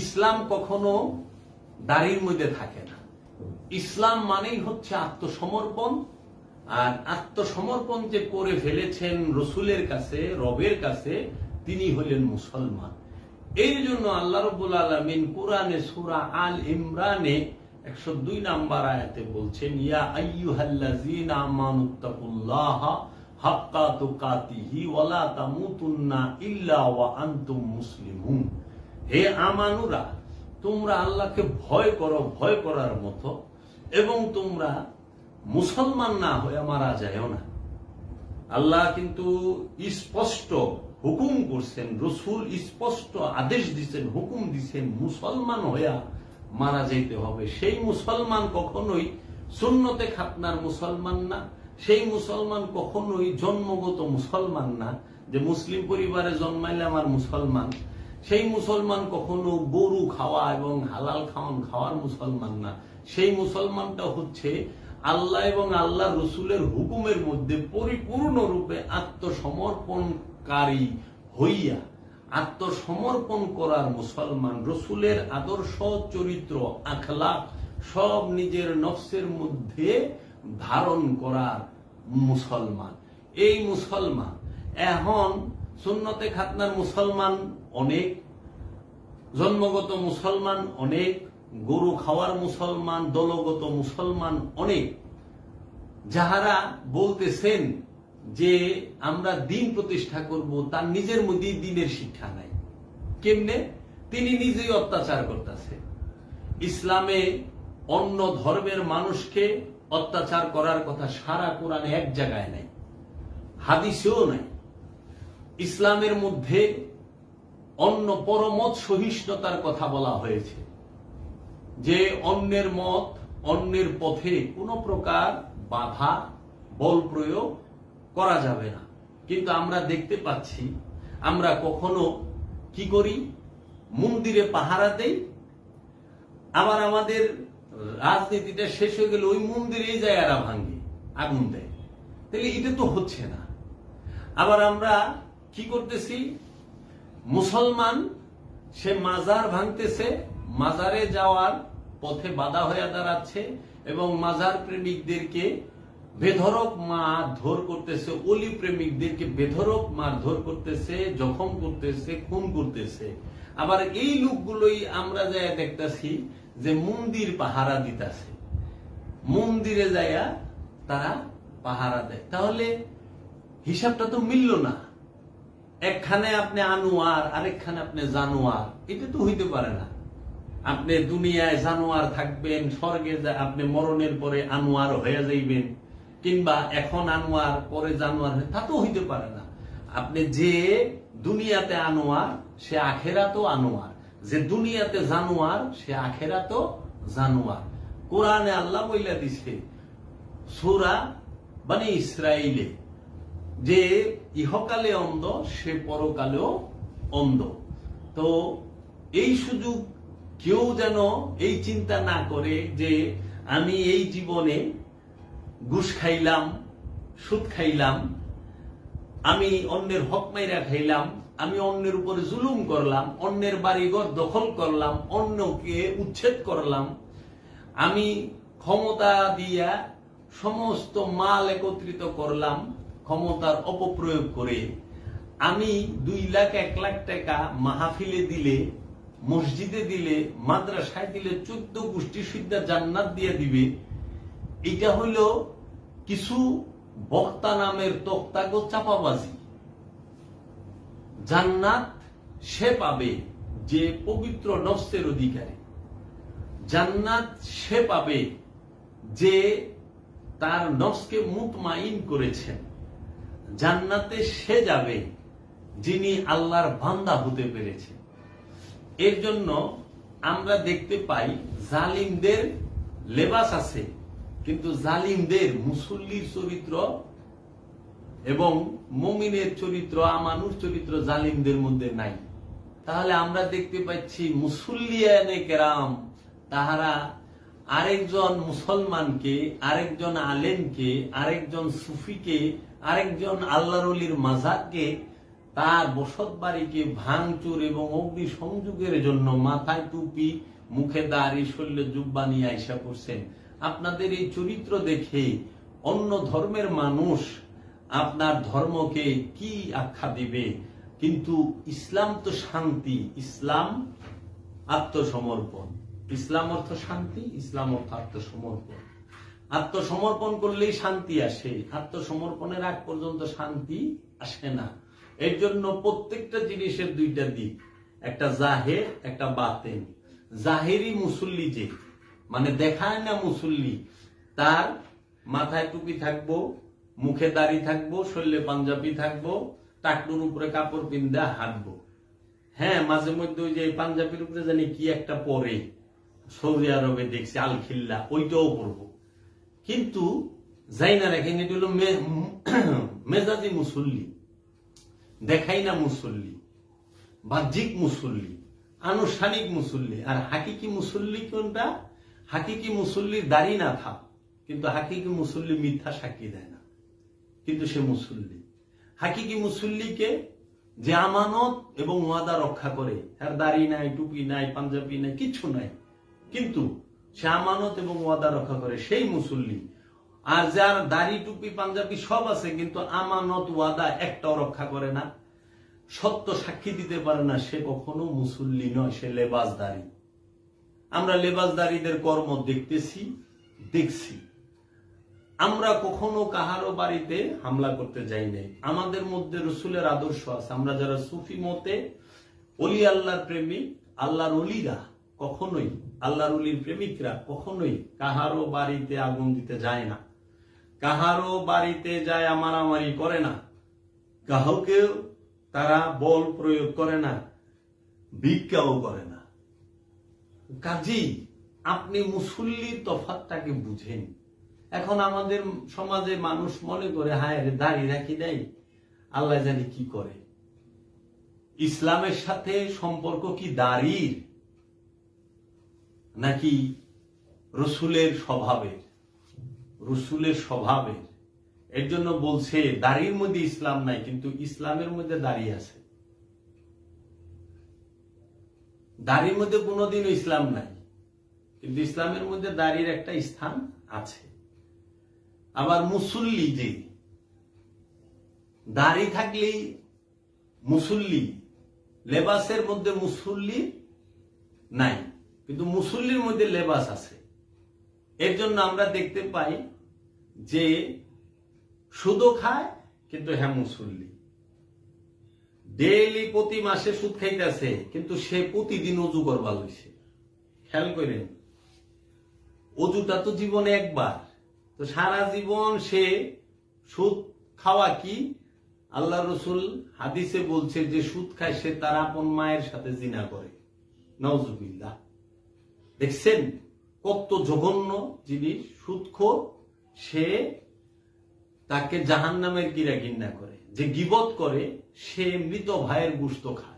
ইসলাম কখনো দাড়ির মধ্যে থাকে না। ইসলাম মানেই হচ্ছে আত্মসমর্পণ, আর আত্মসমর্পণ যে করে ফেলেছেন রসুলের কাছে, রবের কাছে, তিনি হলেন মুসলমান। এই জন্য আল্লাহ রবুল আলমিন কোরআনে সুরা আল ইমরানে একশো দুই নাম্বার আয়াতে বলছেন, ইয়া আইয়ুহাল্লাযীনা আমানুত্তাকুল্লাহ হাক্কা তুকাতিহি ওয়ালা তামুতুন্না ইল্লা ওয়া আনতুম মুসলিমুন। হে আমানুরা, তোমরা আল্লাহকে ভয় করো, ভয় করার মতো, এবং তোমরা মুসলমান না হয়ে মারা যায়ও না। আল্লাহ কিন্তু স্পষ্ট হুকুম করছেন, রসুল স্পষ্ট আদেশ দিচ্ছেন হুকুম দিচ্ছেন মুসলমান হইয়া মারা যাইতে হবে। সেই মুসলমান কখনোই সুন্নতে খাতনার মুসলমান না, সেই মুসলমান কখনোই জন্মগত মুসলমান না, যে মুসলিম পরিবারে জন্মাইলে আমার মুসলমান সেই মুসলমান কখনো গরু খাওয়া এবং হালাল খাওয়ান খাওয়ার মুসলমান না। সেই মুসলমানটা হচ্ছে আল্লাহ এবং আল্লাহ রসুলের হুকুমের মধ্যে পরিপূর্ণরূপে আত্মসমর্পণকারী হইয়া আত্মসমর্পণ করার মুসলমান রসুলের আদর্শ, চরিত্র আখলাক সব নিজের নফসের মধ্যে ধারণ করার মুসলমান। এই মুসলমান এখন সুন্নতে খাতনার মুসলমান অনেক, জন্মগত মুসলমান অনেক, গরু খাওয়ার মুসলমান, দলগত মুসলমান অনেক। যাহারা বলতেছেন যে আমরা দিন প্রতিষ্ঠা করব, তার নিজের মধ্যেই দিনের শিক্ষা নাই। কেমনে? তিনি নিজেই অত্যাচার করতেছে। ইসলামে অন্য ধর্মের মানুষকে অত্যাচার করার কথা সারা কোরআনে এক জায়গায় নাই, হাদিসেও নাই। ইসলামের মধ্যে অন্য পরমত সহিষ্ণুতার কথা বলা হয়েছে। যে অন্যের মত, অন্যের পথে কোনো প্রকার বাধা, বল প্রয়োগ করা যাবে না। কিন্তু আমরা দেখতে পাচ্ছি, আমরা কখনো কি করি? মন্দিরে পাহারা দেই, আবার আমাদের রাজনীতিটা শেষ হয়ে গেলে ওই মন্দিরেই যায় এরা ভাঙ্গে আগুন দেয়। তাহলে এটা তো হচ্ছে না। আবার আমরা কি করতেছি? মুসলমান, সে মাজার ভাঙতেছে, মাজারে যাওয়ার পথে বাধা হয়ে দাঁড়াচ্ছে এবং মাজার প্রেমিকদেরকে বেধরক মারধর করতেছে, অলি প্রেমিকদেরকে বেধরক মারধর করতেছে, জখম করতেছে, খুন করতেছে। আবার এই লোকগুলোই আমরা যাই দেখতেছি যে মন্দির পাহারা দিতেছে। মন্দিরে যাইয়া তারা পাহারা দেয়। তাহলে হিসাবটা তো মিলল না। একখানে আপনি আনোয়ার, আরেকখানে আপনি জানোয়ার। এটা তো হইতে পারে না। আপনি দুনিয়ায় জানোয়ার থাকবেন, স্বর্গে আপনি মরণের পরে আনোয়ার হয়ে যাইবেন, কিংবা এখন আনোয়ার, পরে জানোয়ার তা তো হইতে পারে না। আপনি যে দুনিয়াতে আনোয়ার, সে আখেরাতও আনোয়ার। যে দুনিয়াতে জানোয়ার, সে আখেরাতও জানোয়ার। কোরআনে আল্লাহ বইলা দিছে, সুরা মানে ইসরায়েলে যে ইহকালে অন্ধ, সে পরকালেও অন্ধ। তো এই সুযোগ কেউ যেন এই চিন্তা না করে যে আমি এই জীবনে ঘুষ খাইলাম, সুদ খাইলাম, আমি অন্যের হক মাইরা খাইলাম, আমি অন্যের উপরে জুলুম করলাম, অন্যের বাড়িঘর দখল করলাম, অন্যকে উচ্ছেদ করলাম। আমি ক্ষমতা দিয়া সমস্ত মাল একত্রিত করলাম ক্ষমতার অপপ্রয়োগ করে আমি দুই লাখ, এক লাখ টাকা মাহফিলে দিলে, মসজিদে দিলে, মাদ্রাসায় দিলে, চোদ্দ গোষ্ঠী সিদ্ধা জান্নাত দিয়ে দিবে। এটা হইল কিছু বক্তা নামের তক্তাগো চাপাবাজি। জান্নাত সে পাবে যে পবিত্র নফসের অধিকারী। জান্নাত সে পাবে যে তার নফসকে মুতমাইন করেছেন। জান্নাতে সে যাবে যিনি আল্লাহর বান্দা হতে পেরেছে। এর জন্য আমরা দেখতে পাই জালিমদের লেবাস আছে, কিন্তু জালিমদের মুসল্লির চরিত্র এবং মমিনের চরিত্র, আমানুর চরিত্র জালিমদের মধ্যে নাই। তাহলে আমরা দেখতে পাচ্ছি মুসল্লিয়ানে কেরাম, তাহারা আরেকজন মুসলমানকে, আরেকজন আলেমকে, আরেকজন সুফিকে, আরেকজন আল্লাহর অলির মাজারকে তার বসত বাড়িকে ভাঙচুর এবং অগ্নি সংযোগের জন্য মাথায় টুপি, মুখে দাড়ি, শরীরে জুব্বা নিয়ে আইসা করছেন আপনাদের এই চরিত্র দেখে অন্য ধর্মের মানুষ আপনার ধর্মকে কি আখ্যা দিবে? কিন্তু ইসলাম তো শান্তি, ইসলাম আত্মসমর্পণ। ইসলাম অর্থ শান্তি, ইসলাম অর্থ আত্মসমর্পণ। আত্মসমর্পণ করলেই শান্তি আসে, আত্মসমর্পণের আগ পর্যন্ত শান্তি আসে না। এর জন্য প্রত্যেকটা জিনিসের দুইটা দিক, একটা জাহের, একটা বাতেন। জাহেরি মুসল্লি যে মানে দেখায় না মুসল্লি, তার মাথায় টুপি থাকব, মুখে দাড়ি থাকব, শরীরে পাঞ্জাবি থাকব, টাকনুর উপরে কাপড় পিন্দা হাঁটবো। হ্যাঁ মাঝে মধ্যে ওই যে পাঞ্জাবির উপরে জানি কি একটা পরে। সৌদি আরবে দেখছি, আলখিল্লা, ওইটাও পরবো কিন্তু যাই না রেখেন এটি হলো মেজাজি মুসল্লি দেখাই না মুসল্লি, বাহ্যিক মুসল্লি, আনুষ্ঠানিক মুসল্লি। আর হাকিকি মুসল্লি কোনটা? হাকিকি মুসল্লির দাড়ি না থাক, কিন্তু হাকিকি মুসল্লি মিথ্যা সাক্ষী দেয় না, কিন্তু সে মুসল্লি। হাকিকি মুসল্লিকে যে আমানত এবং ওয়াদা রক্ষা করে, তার দাড়ি নাই, টুপি নাই, পাঞ্জাবি নাই, কিছু নাই। কিন্তু সে আমানত এবং ওয়াদা রক্ষা করে সেই মুসল্লি। আর যার দাড়ি, টুপি, পাঞ্জাবি সব আছে, কিন্তু আমানত, ওয়াদা একটাও রক্ষা করে না। সত্য সাক্ষী দিতে পারে না, সে কখনো মুসল্লি নয়, সে লেবাসদারি। আমরা লেবাসদারিদের কর্ম দেখতেছি, দেখছি। আমরা কখনো কাহারো বাড়িতে হামলা করতে যাই নাই। আমাদের মধ্যে রসুলের আদর্শ আছে। আমরা যারা সুফি মতে অলি আল্লাহর প্রেমিক, আল্লাহর অলিরা কখনোই আল্লাহর অলির প্রেমিকরা কখনোই কাহারো বাড়িতে আগুন দিতে যায় না। কাহারো বাড়িতে যায় মারামারি করে না। কাহকেও তারা বল প্রয়োগ করে না, ভিক্ষাও করে না। কাজী, আপনি মুসল্লির তফাতটাকে বুঝেন। এখন আমাদের সমাজে মানুষ মনে করে, হায় দাঁড়িয়ে রাখি দেয় আল্লাহ জানি কি করে। ইসলামের সাথে সম্পর্ক কি দাড়ির? নাকি রসুলের স্বভাবের? রসুলের স্বভাবের। এর জন্য বলছে, দাড়ির মধ্যে ইসলাম নাই, কিন্তু ইসলামের মধ্যে দাঁড়িয়ে আছে। দাড়ির মধ্যে কোনোদিনও ইসলাম নাই, কিন্তু ইসলামের মধ্যে দাড়ির একটা স্থান আছে। আবার মুসল্লি যে, দাড়ি থাকলেই মুসল্লি, লেবাসের মধ্যে মুসল্লি নাই। কিন্তু মুসল্লির মধ্যে লেবাস আছে। এর জন্য আমরা দেখতে পাই যে সুদও খায়, কিন্তু হ্যাঁ মুসল্লি। ডেইলি প্রতি মাসে সুদ খাইতেছে, কিন্তু সে প্রতিদিন অজু করবার লইছে। খেয়াল করেন, অজুটা তো জীবনে একবার। তো সারা জীবন সে সুদ খাওয়া কি? আল্লাহ রসুল হাদিসে বলছে যে সুদ খায় সে তার আপন মায়ের সাথে জিনা করে। নজুবিল্লাহ দেখছেন কত জঘন্য জিনিস সুৎখ সে তাকে জাহান নামের কিরা ঘৃণা করে। যে গিবত করে, সে মৃত ভাইয়ের গুস্ত খায়।